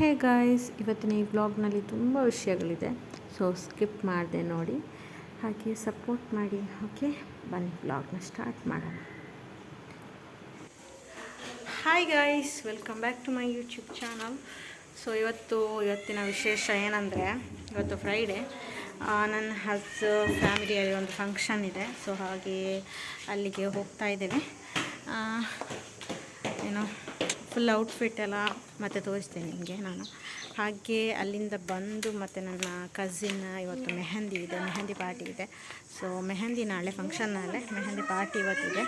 Hey guys ಇವತ್ತಿನ ಈ ಬ್ಲಾಗ್ನಲ್ಲಿ ತುಂಬ ವಿಷಯಗಳಿದೆ. ಸೊ ಸ್ಕಿಪ್ ಮಾಡಿದೆ ನೋಡಿ. ಹಾಗೆ ಸಪೋರ್ಟ್ ಮಾಡಿ. ಓಕೆ ಬನ್ನಿ ಬ್ಲಾಗ್ನ ಸ್ಟಾರ್ಟ್ ಮಾಡೋಣ. Hi guys welcome back to my YouTube channel so ಇವತ್ತು ಇವತ್ತಿನ ವಿಶೇಷ ಏನಂದರೆ, ಇವತ್ತು ಫ್ರೈಡೇ ನನ್ನ ಹಸ್ ಫ್ಯಾಮಿಲಿಯಲ್ಲಿ ಒಂದು ಫಂಕ್ಷನ್ ಇದೆ. ಸೊ ಹಾಗೆ ಅಲ್ಲಿಗೆ ಹೋಗ್ತಾ ಇದ್ದೇನೆ. ಏನೋ ಫುಲ್ ಔಟ್ಫಿಟ್ ಎಲ್ಲ ಮತ್ತೆ ತೋರಿಸ್ತೇನೆ ನಿಮಗೆ ನಾನು. ಹಾಗೆ ಅಲ್ಲಿಂದ ಬಂದು ಮತ್ತು ನನ್ನ ಕಸಿನ್ ಇವತ್ತು ಮೆಹಂದಿ ಇದೆ, ಮೆಹಂದಿ ಪಾರ್ಟಿ ಇದೆ. ಸೊ ಮೆಹಂದಿ ನಾಳೆ ಫಂಕ್ಷನ್ ನಾಳೆ, ಮೆಹಂದಿ ಪಾರ್ಟಿ ಇವತ್ತಿದೆ.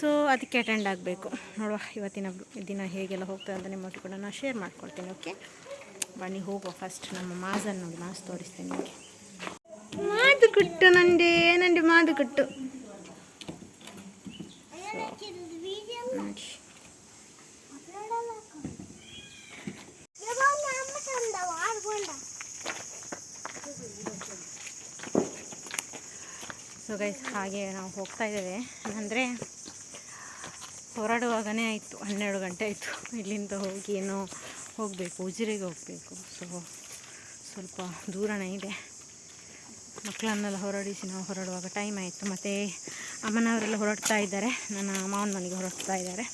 ಸೊ ಅದಕ್ಕೆ ಅಟೆಂಡ್ ಆಗಬೇಕು. ನೋಡುವ ಇವತ್ತಿನ ದಿನ ಹೇಗೆಲ್ಲ ಹೋಗ್ತದೆ ಅಂತ ನಿಮ್ಮೊಟ್ಟಿಗೆ ಕೂಡ ನಾನು ಶೇರ್ ಮಾಡ್ಕೊಳ್ತೀನಿ ಓಕೆ ಬನ್ನಿ, ಹೋಗುವ ಫಸ್ಟ್ ನಮ್ಮ ಮಾಸನ್ನು ಮಾಸ್ ತೋರಿಸ್ತೇನೆ ನಿಮಗೆ. ಮಾತುಕಟ್ಟು ನಂಡೆ ನಂಡೆ മാത് ನೋಡಿ ಸೊ ಗೈಸ್ ಹಾಗೆ ನಾವು ಹೋಗ್ತಾ ಇದ್ದೇವೆ. ಅಂದರೆ ಹೊರಡುವಾಗನೇ ಆಯಿತು, ಹನ್ನೆರಡು ಗಂಟೆ ಆಯಿತು. ಇಲ್ಲಿಂದ ಹೋಗಿ ಏನೋ ಹೋಗಬೇಕು ಉಜಿರೆಗೆ ಹೋಗಬೇಕು. ಸೊ ಸ್ವಲ್ಪ ದೂರನೇ ಇದೆ. ಮಕ್ಕಳನ್ನೆಲ್ಲ ಹೊರಡಿಸಿ ನಾವು ಹೊರಡುವಾಗ ಟೈಮ್ ಆಯಿತು. ಮತ್ತು ಅಮ್ಮನವರೆಲ್ಲ ಹೊರಡ್ತಾ ಇದ್ದಾರೆ. ನನ್ನ ಮಾವನ ಮನೆಗೆ ಹೊರಡ್ತಾ ಇದ್ದಾರೆ.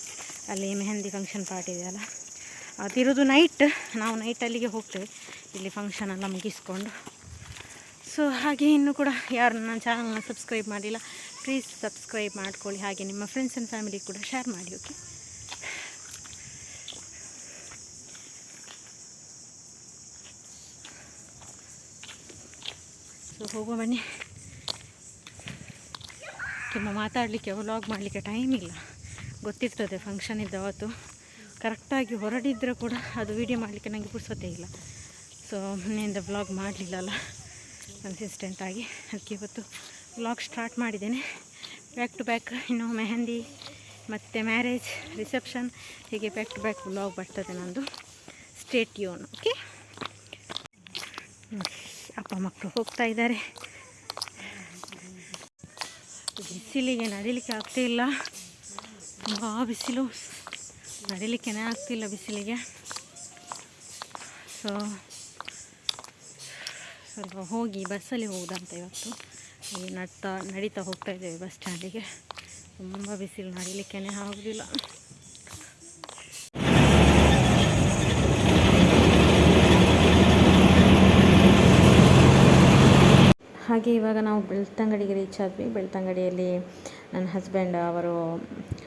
ಅಲ್ಲಿ ಮೆಹಂದಿ ಫಂಕ್ಷನ್ ಪಾರ್ಟಿ ಇದೆಯಲ್ಲ ಅದಿರೋದು ನೈಟ್ ನಾವು ನೈಟ್ ಅಲ್ಲಿಗೆ ಹೋಗ್ತೇವೆ. ಇಲ್ಲಿ ಫಂಕ್ಷನ್ ಎಲ್ಲ ಮುಗಿಸ್ಕೊಂಡು. ಸೊ ಹಾಗೆ ಇನ್ನೂ ಕೂಡ ಯಾರು ನನ್ನ ಚಾನಲ್ನ ಸಬ್ಸ್ಕ್ರೈಬ್ ಮಾಡಿಲ್ಲ ಪ್ಲೀಸ್ ಸಬ್ಸ್ಕ್ರೈಬ್ ಮಾಡ್ಕೊಳ್ಳಿ. ಹಾಗೆ ನಿಮ್ಮ ಫ್ರೆಂಡ್ಸ್ ಆ್ಯಂಡ್ ಫ್ಯಾಮಿಲಿ ಕೂಡ ಶೇರ್ ಮಾಡಿ ಓಕೆ ಸೊ ಹೋಗುವ ಬನ್ನಿ. ತುಂಬ ಮಾತಾಡಲಿಕ್ಕೆ ವ್ಲಾಗ್ ಮಾಡಲಿಕ್ಕೆ ಟೈಮ್ ಇಲ್ಲ. ಗೊತ್ತಿರ್ತದೆ ಫಂಕ್ಷನ್ ಇದ್ದ ಅವತ್ತು. ಕರೆಕ್ಟಾಗಿ ಹೊರಡಿದ್ರೆ ಕೂಡ ಅದು ವೀಡಿಯೋ ಮಾಡಲಿಕ್ಕೆ ನನಗೆ ಪುರ್ಸೊತ್ತೇ ಇಲ್ಲ. ಸೊ ಮನೆಯಿಂದ ವ್ಲಾಗ್ ಮಾಡಲಿಲ್ಲಲ್ಲ ಕನ್ಸಿಸ್ಟೆಂಟಾಗಿ ಅದಕ್ಕೆ ಇವತ್ತು ವ್ಲಾಗ್ ಸ್ಟಾರ್ಟ್ ಮಾಡಿದ್ದೇನೆ. ಬ್ಯಾಕ್ ಟು ಬ್ಯಾಕ್ ಇನ್ನು ಮೆಹಂದಿ ಮತ್ತು ಮ್ಯಾರೇಜ್ ರಿಸೆಪ್ಷನ್ ಹೀಗೆ ಬ್ಯಾಕ್ ಟು ಬ್ಯಾಕ್ ವ್ಲಾಗ್ ಬರ್ತದೆ ನಂದು. ಸ್ಟೇಟ್ ಯೋನ್ ಓಕೆ ಅಪ್ಪ ಮಕ್ಕಳು ಹೋಗ್ತಾ ಇದ್ದಾರೆ. ಬಿಸಿಲಿಗೆ ನಡಿಲಿಕ್ಕೆ ಆಗ್ತಿಲ್ಲ ತುಂಬ ಬಿಸಿಲು. ನಡಿಲಿಕ್ಕೇ ಆಗ್ತಿಲ್ಲ ಬಿಸಿಲಿಗೆ. ಸೊ ಸ್ವಲ್ಪ ಹೋಗಿ ಬಸ್ಸಲ್ಲಿ ಹೋಗುದಂತ ಇವತ್ತು. ಈ ನಡ್ತಾ, ನಡೀತಾ ಹೋಗ್ತಾ ಇದ್ದೇವೆ ಬಸ್ ಸ್ಟ್ಯಾಂಡಿಗೆ ತುಂಬ ಬಿಸಿಲು ನಡಿಲಿಕ್ಕೆ ಆಗೋದಿಲ್ಲ. ಹಾಗೆ ಇವಾಗ ನಾವು ಬೆಳ್ತಂಗಡಿಗೆ ರೀಚ್ ಆದ್ವಿ. ಬೆಳ್ತಂಗಡಿಯಲ್ಲಿ ನನ್ನ ಹಸ್ಬೆಂಡ್ ಅವರು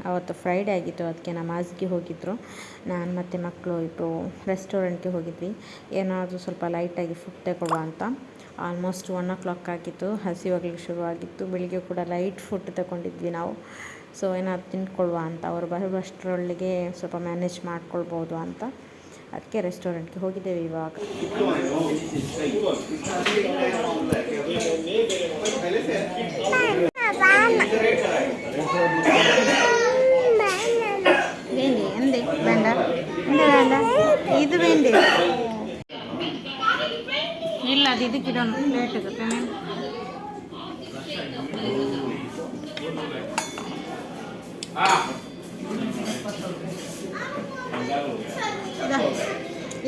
ಅವತ್ತು ಫ್ರೈಡೇ ಆಗಿತ್ತು. ಅದಕ್ಕೆ ನಮಾಜ್ಗೆ ಹೋಗಿದ್ದರು ನಾನು ಮತ್ತು ಮಕ್ಕಳು ಇಬ್ಬರು ರೆಸ್ಟೋರೆಂಟ್ಗೆ ಹೋಗಿದ್ವಿ. ಏನಾದರೂ ಸ್ವಲ್ಪ ಲೈಟಾಗಿ ಫುಡ್ ತಗೊಳ್ಳುವ ಅಂತ. ಆಲ್ಮೋಸ್ಟ್ ಒನ್ ಓ ಕ್ಲಾಕ್ ಆಗಿತ್ತು. ಹಸಿವಾಗಲಿಕ್ಕೆ ಶುರುವಾಗಿತ್ತು. ಬೆಳಿಗ್ಗೆ ಕೂಡ ಲೈಟ್ ಫುಡ್ ತಗೊಂಡಿದ್ವಿ ನಾವು. ಸೊ ಏನಾದ್ರು ತಿಂದ್ಕೊಳ್ಳುವ ಅಂತ. ಅವರು ಬರುವಷ್ಟರೊಳಗೆ ಸ್ವಲ್ಪ ಮ್ಯಾನೇಜ್ ಮಾಡ್ಕೊಳ್ಬೋದು ಅಂತ. ಅದಕ್ಕೆ ರೆಸ್ಟೋರೆಂಟ್ಗೆ ಹೋಗಿದ್ದೇವೆ ಇವಾಗ. இது வேண்டே இல்ல அது இதுக்கிடணும் பிளேட்டுக்கு பேமெண்ட்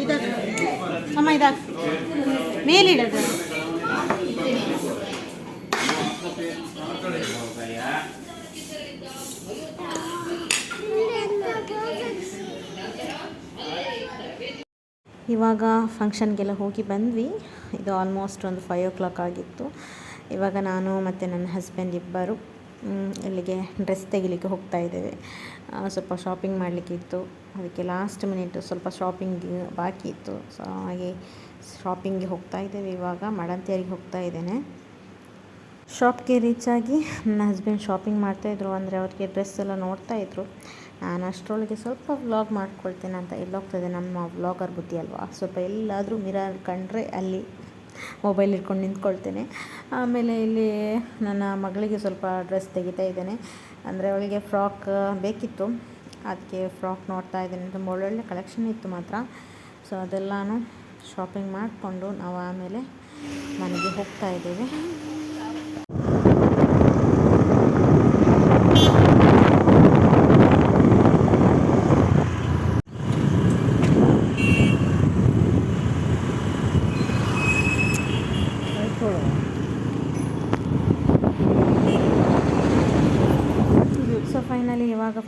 ಇದಾಗ ಅಮ್ಮ ಇದಾಗ ಮೇಲಿಡೋದು ಇವಾಗ ಫಂಕ್ಷನ್ಗೆಲ್ಲ ಹೋಗಿ ಬಂದ್ವಿ. ಇದು ಆಲ್ಮೋಸ್ಟ್ ಒಂದು ಫೈವ್ ಓ ಕ್ಲಾಕ್ ಆಗಿತ್ತು. ಇವಾಗ ನಾನು ಮತ್ತು ನನ್ನ ಹಸ್ಬೆಂಡ್ ಇಬ್ಬರು ಇಲ್ಲಿಗೆ ಡ್ರೆಸ್ ತೆಗಿಲಿಕ್ಕೆ ಹೋಗ್ತಾ ಇದ್ದೇವೆ. ಸ್ವಲ್ಪ ಶಾಪಿಂಗ್ ಮಾಡಲಿಕ್ಕಿತ್ತು ಅದಕ್ಕೆ ಲಾಸ್ಟ್ ಮಿನಿಟ್ ಸ್ವಲ್ಪ ಶಾಪಿಂಗ್ ಬಾಕಿ ಇತ್ತು. ಸೊ ಹಾಗೆ ಶಾಪಿಂಗ್ಗೆ ಹೋಗ್ತಾ ಇದ್ದೇವೆ ಇವಾಗ. ಮಡಂತಿಯರಿಗೆ ಹೋಗ್ತಾ ಇದ್ದೇನೆ. ಶಾಪ್ಗೆ ರೀಚ್ ಆಗಿ ನನ್ನ ಹಸ್ಬೆಂಡ್ ಶಾಪಿಂಗ್ ಮಾಡ್ತಾಯಿದ್ರು ಅಂದರೆ ಅವ್ರಿಗೆ ಡ್ರೆಸ್ ಎಲ್ಲ ನೋಡ್ತಾ ಇದ್ರು. ನಾನು ಅಷ್ಟರೊಳಗೆ ಸ್ವಲ್ಪ ವ್ಲಾಗ್ ಮಾಡ್ಕೊಳ್ತೇನೆ ಅಂತ ಎಲ್ಲೋಗ್ತದೆ. ನಮ್ಮ ವ್ಲಾಗರ್ ಬುದ್ಧಿ ಅಲ್ವಾ? ಸ್ವಲ್ಪ ಎಲ್ಲಾದರೂ ಮಿರರ್ ಕಂಡ್ರೆ ಅಲ್ಲಿ ಮೊಬೈಲ್ ಇಟ್ಕೊಂಡು ನಿಂತ್ಕೊಳ್ತೇನೆ. ಆಮೇಲೆ ಇಲ್ಲಿ ನನ್ನ ಮಗಳಿಗೆ ಸ್ವಲ್ಪ ಡ್ರೆಸ್ ತೆಗಿತಾ ಇದ್ದೇನೆ. ಅಂದರೆ ಅವಳಿಗೆ ಫ್ರಾಕ್ ಬೇಕಿತ್ತು. ಅದಕ್ಕೆ ಫ್ರಾಕ್ ನೋಡ್ತಾ ಇದ್ದೇನೆ. ತುಂಬ ಒಳ್ಳೊಳ್ಳೆ ಕಲೆಕ್ಷನ್ ಇತ್ತು ಮಾತ್ರ. ಸೊ ಅದೆಲ್ಲನೂ ಶಾಪಿಂಗ್ ಮಾಡಿಕೊಂಡು ನಾವು ಆಮೇಲೆ ಮನೆಗೆ ಹೋಗ್ತಾ ಇದ್ದೇವೆ.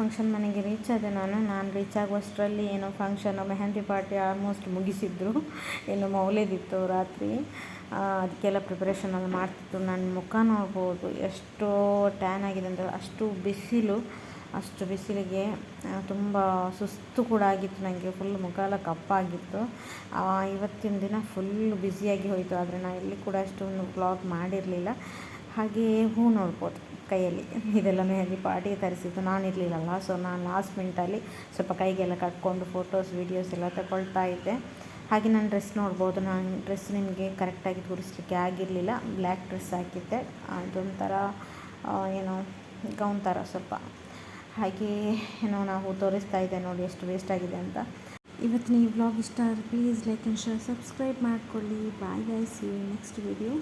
ಫಂಕ್ಷನ್ ಮನೆಗೆ ರೀಚ್ ಆದೆ ನಾನು. ನಾನು ರೀಚ್ ಆಗುವಷ್ಟರಲ್ಲಿ ಏನೋ ಫಂಕ್ಷನ್ ಮೆಹಂದಿ ಪಾರ್ಟಿ ಆಲ್ಮೋಸ್ಟ್ ಮುಗಿಸಿದ್ರು. ಇನ್ನು ಮೌಲ್ಯದಿತ್ತು ರಾತ್ರಿ. ಅದಕ್ಕೆಲ್ಲ ಪ್ರಿಪ್ರೇಷನ್ ಎಲ್ಲ ಮಾಡ್ತಿತ್ತು ನನ್ನ ಮುಖ ನೋಡ್ಬೋದು ಎಷ್ಟೋ ಟ್ಯಾನ್ ಆಗಿದೆ ಅಂದರೆ ಅಷ್ಟು ಬಿಸಿಲು, ಅಷ್ಟು ಬಿಸಿಲಿಗೆ ತುಂಬ ಸುಸ್ತು ಕೂಡ ಆಗಿತ್ತು ನನಗೆ ಫುಲ್ ಮುಖ ಎಲ್ಲ ಕಪ್ಪಾಗಿತ್ತು ಇವತ್ತಿನ ದಿನ ಫುಲ್ ಬ್ಯುಸಿಯಾಗಿ ಹೋಯಿತು. ಆದರೆ ನಾನು ಎಲ್ಲಿ ಕೂಡ ಅಷ್ಟೊಂದು ವ್ಲಾಗ್ ಮಾಡಿರಲಿಲ್ಲ. ಹಾಗೆಯೇ ಹೂ ನೋಡ್ಬೋದು ಕೈಯಲ್ಲಿ. ಇದೆಲ್ಲ ಮೆಹಂದಿ ಪಾರ್ಟಿ ತರಿಸಿದ್ದು ನಾನು ಇರಲಿಲ್ಲಲ್ಲ ಸೊ ನಾನು ಲಾಸ್ಟ್ ಮಿನಿಟಲ್ಲಿ ಸ್ವಲ್ಪ ಕೈಗೆಲ್ಲ ಕಟ್ಕೊಂಡು ಫೋಟೋಸ್ ವೀಡಿಯೋಸ್ ಎಲ್ಲ ತಗೊಳ್ತಾ ಇದ್ದೆ. ಹಾಗೆ ನಾನು ಡ್ರೆಸ್ ನೋಡ್ಬೋದು. ನಾನು ಡ್ರೆಸ್ ನಿಮಗೆ ಕರೆಕ್ಟಾಗಿ ತೋರಿಸ್ಲಿಕ್ಕೆ ಆಗಿರಲಿಲ್ಲ. ಬ್ಲ್ಯಾಕ್ ಡ್ರೆಸ್ ಹಾಕಿದ್ದೆ. ಅದೊಂಥರ ಏನೋ ಗೌನ್ ಥರ ಸ್ವಲ್ಪ. ಹಾಗೆ ಏನೋ ನಾವು ತೋರಿಸ್ತಾ ಇದ್ದೆ ನೋಡಿ ಎಷ್ಟು ವೇಸ್ಟ್ ಆಗಿದೆ ಅಂತ. ಇವತ್ತಿನ ಈ ವ್ಲಾಗ್ ಇಷ್ಟ ಆದರೆ please like and share subscribe ಮಾಡಿಕೊಳ್ಳಿ. Bye bye see next video